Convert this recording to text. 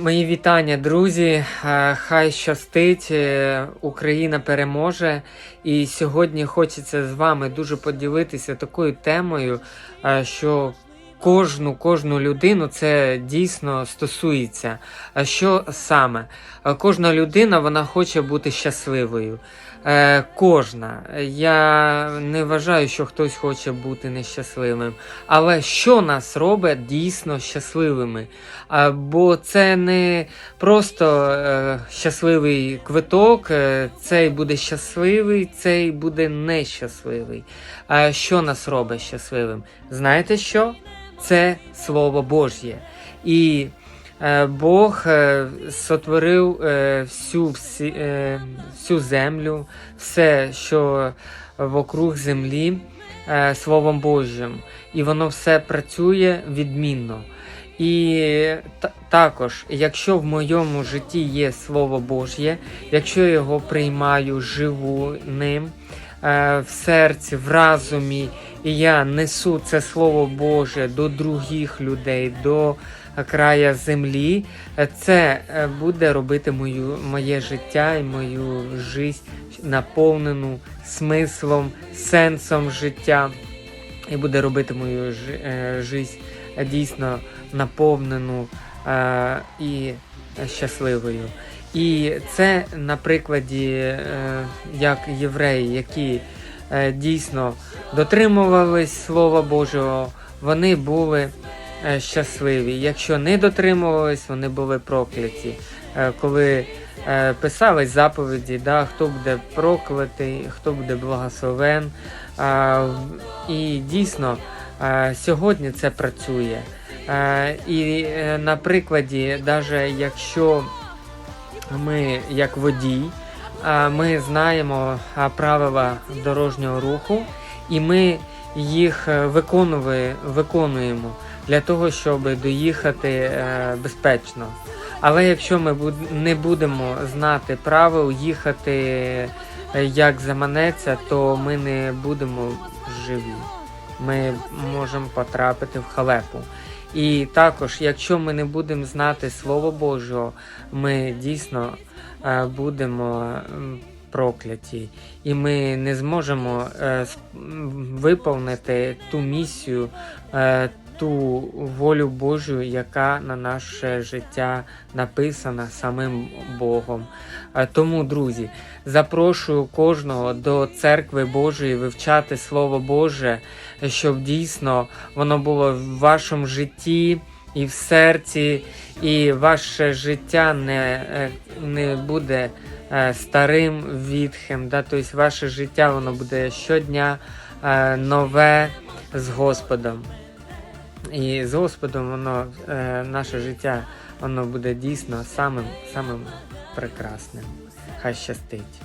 Мої вітання, друзі. Е, Хай щастить, е, Україна переможе. І сьогодні хочеться з вами дуже поділитися такою темою, е, що кожну кожну людину це дійсно стосується. А що саме? Е, Кожна людина вона хоче бути щасливою. Е, Кожна. Я не вважаю, що хтось хоче бути нещасливим. Але що нас робить дійсно щасливими? А, Бо це не просто е, щасливий квиток, е, цей буде щасливий, цей буде нещасливий. А що нас робить щасливим? Знаєте що? Це Слово Божє. І е, Бог е, сотворив е, всю, всю землю, все, що вокруг землі, Словом Божим. І воно все працює відмінно. І також, якщо в моєму житті є Слово Божє, якщо я його приймаю, живу ним в серці, в разумі, і я несу це Слово Боже до других людей, до края землі, е, це е, буде робити мою, моє життя і мою життя наповнену смислом, сенсом життя. І буде робити мою жи- е, життя дійсно наповнену е, і щасливою. І це на прикладі, е, як євреї, які е, дійсно дотримувались Слова Божого, вони були е, щасливі. Якщо не дотримувались, вони були прокляті. Коли писались заповіді, да, хто буде проклятий, хто буде благословен. І дійсно сьогодні це працює. І на прикладі, навіть якщо ми як водій, ми знаємо правила дорожнього руху, і ми їх е, виконуємо для того, щоб доїхати е, безпечно. Але якщо ми не будемо знати правил, їхати е, як заманеться, то ми не будемо живі. Ми можемо потрапити в халепу. І також, якщо ми не будемо знати Слово Божого, ми дійсно е, будемо прокляті, і ми не зможемо е, виповнити ту місію, е, ту волю Божу, яка на наше життя написана самим Богом. Е, Тому, друзі, запрошую кожного до церкви Божої вивчати Слово Боже, щоб дійсно воно було в вашому житті і в серці, і ваше життя не, е, не буде е, старим відхим. Да? Тобто ваше життя воно буде щодня нове з Господом. І з Господом воно, е, наше життя воно буде дійсно самим, самим прекрасним. Хай щастить.